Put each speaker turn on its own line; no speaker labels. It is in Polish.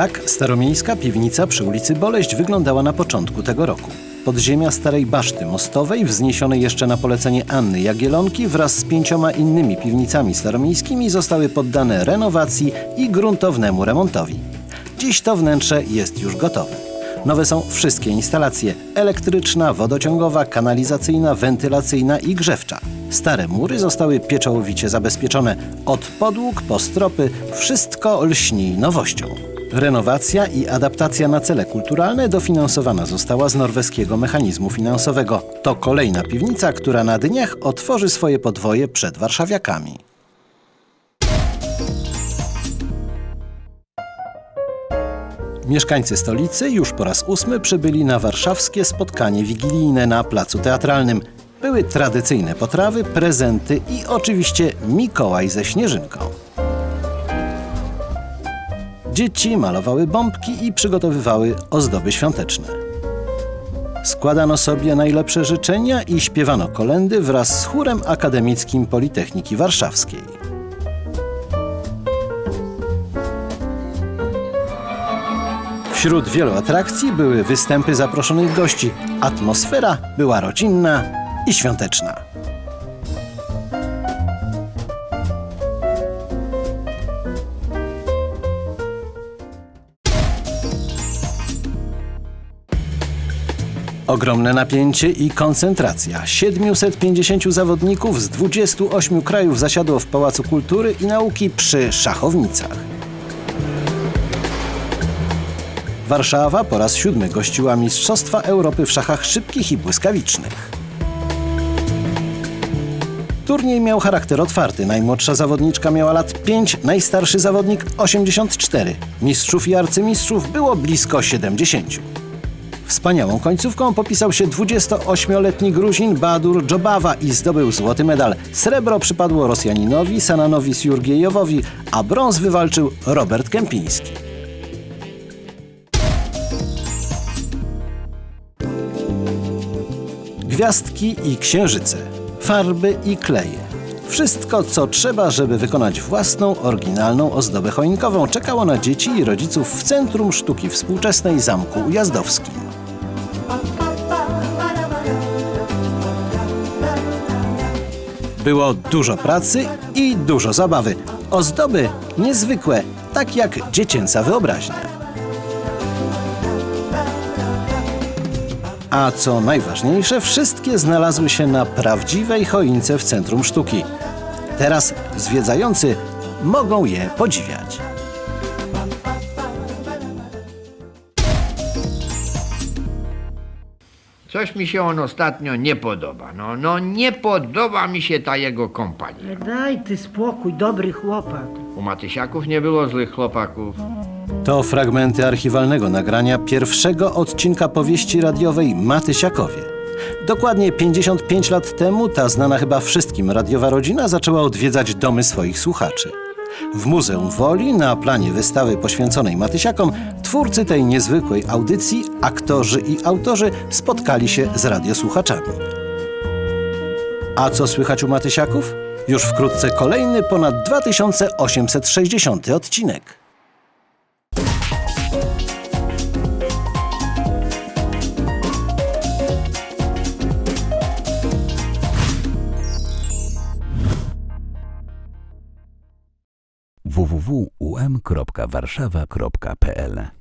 Tak staromiejska piwnica przy ulicy Boleść wyglądała na początku tego roku. Podziemia starej baszty mostowej, wzniesionej jeszcze na polecenie Anny Jagielonki wraz z pięcioma innymi piwnicami staromiejskimi zostały poddane renowacji i gruntownemu remontowi. Dziś to wnętrze jest już gotowe. Nowe są wszystkie instalacje elektryczna, wodociągowa, kanalizacyjna, wentylacyjna i grzewcza. Stare mury zostały pieczołowicie zabezpieczone od podłóg po stropy, wszystko lśni nowością. Renowacja i adaptacja na cele kulturalne dofinansowana została z norweskiego mechanizmu finansowego. To kolejna piwnica, która na dniach otworzy swoje podwoje przed warszawiakami. Mieszkańcy stolicy już po raz ósmy przybyli na warszawskie spotkanie wigilijne na Placu Teatralnym. Były tradycyjne potrawy, prezenty i oczywiście Mikołaj ze śnieżynką. Dzieci malowały bombki i przygotowywały ozdoby świąteczne. Składano sobie najlepsze życzenia i śpiewano kolendy wraz z chórem akademickim Politechniki Warszawskiej. Wśród wielu atrakcji były występy zaproszonych gości. Atmosfera była rodzinna i świąteczna. Ogromne napięcie i koncentracja. 750 zawodników z 28 krajów zasiadło w Pałacu Kultury i Nauki przy szachownicach. Warszawa po raz siódmy gościła Mistrzostwa Europy w szachach szybkich i błyskawicznych. Turniej miał charakter otwarty. Najmłodsza zawodniczka miała lat 5, najstarszy zawodnik 84. Mistrzów i arcymistrzów było blisko 70. Wspaniałą końcówką popisał się 28-letni Gruzin Badur Dżobawa i zdobył złoty medal. Srebro przypadło Rosjaninowi Sananowi Siurgiejowowi, a brąz wywalczył Robert Kępiński. Gwiazdki i księżyce, farby i kleje. Wszystko, co trzeba, żeby wykonać własną, oryginalną ozdobę choinkową, czekało na dzieci i rodziców w Centrum Sztuki Współczesnej Zamku Ujazdowskim. Było dużo pracy i dużo zabawy. Ozdoby niezwykłe, tak jak dziecięca wyobraźnia. A co najważniejsze, wszystkie znalazły się na prawdziwej choince w Centrum Sztuki. Teraz zwiedzający mogą je podziwiać.
Coś mi się on ostatnio nie podoba. No, no nie podoba mi się ta jego kompania.
Daj ty spokój, dobry chłopak.
U Matysiaków nie było złych chłopaków.
To fragmenty archiwalnego nagrania pierwszego odcinka powieści radiowej Matysiakowie. Dokładnie 55 lat temu ta znana chyba wszystkim radiowa rodzina zaczęła odwiedzać domy swoich słuchaczy. W Muzeum Woli na planie wystawy poświęconej Matysiakom twórcy tej niezwykłej audycji, aktorzy i autorzy spotkali się z radiosłuchaczami. A co słychać u Matysiaków? Już wkrótce kolejny ponad 2860 odcinek.
www.um.warszawa.pl